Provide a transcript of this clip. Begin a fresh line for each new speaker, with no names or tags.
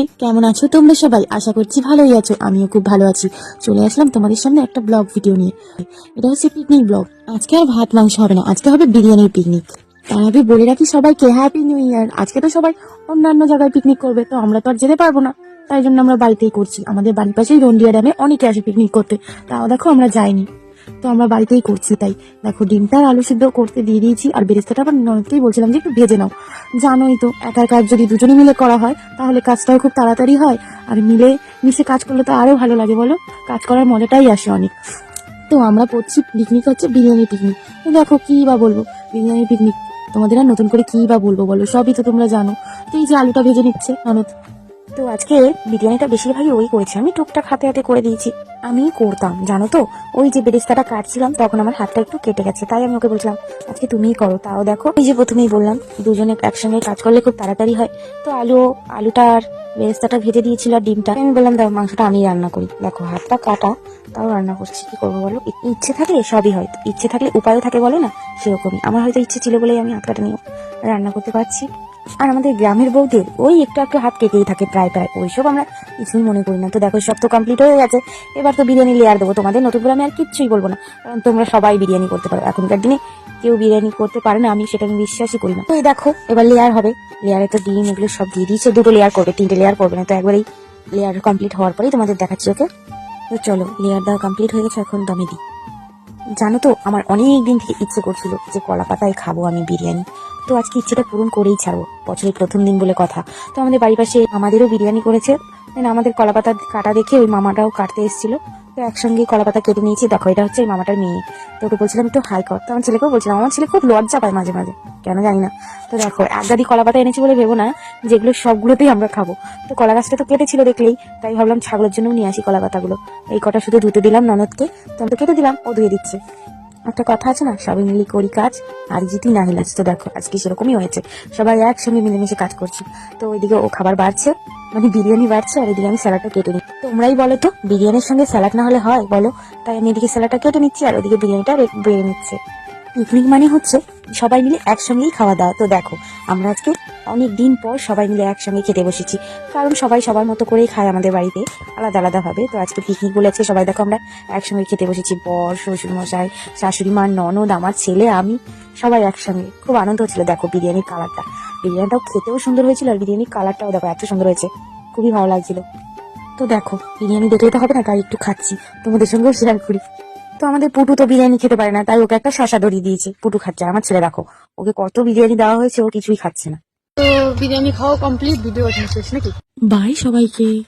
High কেমন আছো তোমরা সবাই? আশা করছি ভালোই আছো, আমিও খুব ভালো আছি। চলে আসলাম তোমাদের সামনে একটা ব্লগ ভিডিও নিয়ে। এটা হচ্ছে পিকনিক ব্লগ। আজকে আর ভাত, মাংস হবে না, আজকে হবে বিরিয়ানির পিকনিক তার আগে বলে রাখি সবাইকে হ্যাপি নিউ ইয়ার আজকে তো সবাই অন্যান্য জায়গায় পিকনিক করবে, তো আমরা তো আর যেতে পারব না। তাই জন্য আমরা বাড়িতেই করছি। আমাদের বাড়ির পাশেই রন্ডিয়া ড্যামে অনেকে আসে পিকনিক করতে। তাও দেখো আমরা যাইনি। তো আমরা বাড়িতেই করছি তাই। দেখো ডিমটা আর আলু সিদ্ধ করতে দিয়ে দিয়েছি, আর বেরেস্তাটা আবার ননদকেই বলছিলাম যে একটু ভেজে নাও। জানোই তো, একার কাজ যদি দুজনে মিলে করা হয়, তাহলে কাজটাও খুব তাড়াতাড়ি হয়। আর মিলে, মিশে কাজ করলে তো আরও ভালো লাগে, বলো? কাজ করার মজাটাই আসে অনেক। তো আমরা করছি পিকনিক হচ্ছে বিরিয়ানি পিকনিক দেখো, কী বা বলব? বিরিয়ানি পিকনিক তোমাদের আর নতুন করে কী বা বলব, বলো? সবই তো তোমরা জানো। তো এই যে আলুটা ভেজে নিচ্ছে ননদ। তো আজকে বিরিয়ানিটা বেশিরভাগই ওই করেছে। আমি টুকটাক হাতে হাতে করে দিয়েছি। আমি করতাম, জানো তো? ওই যে বেরেস্তাটা কাটছিলাম, তখন আমার হাতটা একটু কেটে গেছে, তাই আমি ওকে বলছিলাম, আজকে তুমিই করো, তাও দেখো? এই যে প্রথমেই বললাম, দুজনে একসঙ্গে কাজ করলে খুব তাড়াতাড়ি হয়। তো আলু, আলুটা আর বেরেস্তাটা ভেজে দিয়েছিল আর ডিমটা। আমি বললাম দেখো মাংসটা আমি রান্না করি। দেখো, হাতটা কাটা, তাও রান্না করছি, কি করব বলো? ইচ্ছে থাকলে সবই হয়, ইচ্ছে থাকলে উপায়ও থাকে বলো না? সেরকমই। আমার হয়তো ইচ্ছে ছিল বলেই আমি হাত কাটা নিয়ে রান্না করতে পারছি। আর আমাদের গ্রামের বউদের ওই একটু একটু হাত কেটেই থাকে প্রায় প্রায়। ওইসব আমরা কিছুই মনে করি না। তো দেখো, সব তো কমপ্লিট হয়ে গেছে। এবার তো বিরিয়ানি লেয়ার দেবো। তোমাদের নতুন করে আমি আর কিচ্ছুই বলব না। কারণ তোমরা সবাই বিরিয়ানি করতে পারো। এখনকার দিনে কেউ বিরিয়ানি করতে পারে না। আমি সেটা আমি বিশ্বাসই করি না। তো এই দেখো, এবার লেয়ার হবে। লেয়ারে তো ডিম, এগুলো সব দিয়ে দিয়েছে। দুটো লেয়ার করবে, তিনটে লেয়ার করবে। না তো একবারেই লেয়ার কমপ্লিট হওয়ার পরেই তোমাদের দেখাচ্ছি, ওকে? তো চলো লেয়ার দেওয়া কমপ্লিট হয়ে গেছে। এখন দমে দিই। জানো তো, আমার অনেক দিন থেকে ইচ্ছে করছিল যে কলা পাতায় খাব আমি বিরিয়ানি। তো আজকে ইচ্ছেটা পূরণ করেই ছাড়বো, বছরের প্রথম দিন বলে কথা। তো আমাদের বাড়ির পাশে আমাদেরও বিরিয়ানি করেছে। আমাদের কলা পাতা কাটা দেখে ওই মামাটাও কাটতে এসেছিল। তো একসঙ্গে কলা পাতা কেটে নিয়েছি। দেখো, এটা হচ্ছে মামাটার মেয়ে। তো ওকে বলছিলাম, একটু হাই কর। তো আমার ছেলেকেও বলছিলাম আমার ছেলে খুব লজ্জা পায় মাঝে মাঝে। কেন জানি না? তো দেখো, এক দাদি কলা পাতা এনেছি বলে ভেবো না, যেগুলো সবগুলোতেই আমরা খাব। তো কলা গাছটা তো কেটেছিল দেখলেই, তাই ভাবলাম ছাগলের জন্যও নিয়ে আসি কলা পাতাগুলো। এই কটা শুধু ধুতে দিলাম ননদকে, তো আমি তো কেটে দিলাম, ও ধুয়ে দিচ্ছে। একটা কথা আছে না? সবাই মিলে করি কাজ, আর জিতি না হিলাজ তো দেখো, আজকে সেরকমই হয়েছে। সবাই একসঙ্গে মিলেমিশে কাজ করছি। তো ওইদিকে ও খাবার বাড়ছে মানে বিরিয়ানি বাড়ছে, আর এদিকে আমি স্যালাডটা কেটে নিই। তোমরাই বলো তো, বিরিয়ানির সঙ্গে স্যালাড না হলে হয়? বলো। তাই আমি এদিকে স্যালাডটা কেটে নিচ্ছি, আর ওদিকে বিরিয়ানিটা বেড়ে নিচ্ছে। পিকনিক মানে হচ্ছে সবাই মিলে একসঙ্গেই খাওয়া দাওয়া। তো দেখো, আমরা আজকে অনেক দিন পর সবাই মিলে একসঙ্গে খেতে বসেছি। কারণ সবাই সবার মতো করেই খায় আমাদের বাড়িতে, আলাদা আলাদা ভাবে তো আজকে পিকনিক বলেছে, সবাই দেখো আমরা একসঙ্গে খেতে বসেছি। বর শ্বশুর মশাই শাশুড়ি মা, ননদ, আমার ছেলে, আমি, সবাই একসঙ্গে। খুব আনন্দ হচ্ছিল, দেখো বিরিয়ানির কালারটা। বিরিয়ানিটাও খেতেও সুন্দর হয়েছিল, আর বিরিয়ানির কালারটাও দেখো এত সুন্দর হয়েছে। খুবই ভালো লাগছিল। তো দেখো, বিরিয়ানি দেখলে তো হবে না, তাই একটু খাচ্ছি। তোমাদের সঙ্গেও শেয়ার করি। তো আমাদের পুটু তো বিরিয়ানি খেতে পারে না তাই ওকে একটা শশা ধরিয়ে দিয়েছে। পুটু খাচ্ছে আমার ছেলে রাখো ওকে কত বিরিয়ানি দেওয়া হয়েছে ও কিছুই খাচ্ছে না।
তো বিরিয়ানি খাওয়া কমপ্লিট ভিডিও শেষ নাকি?
বাই সবাইকে।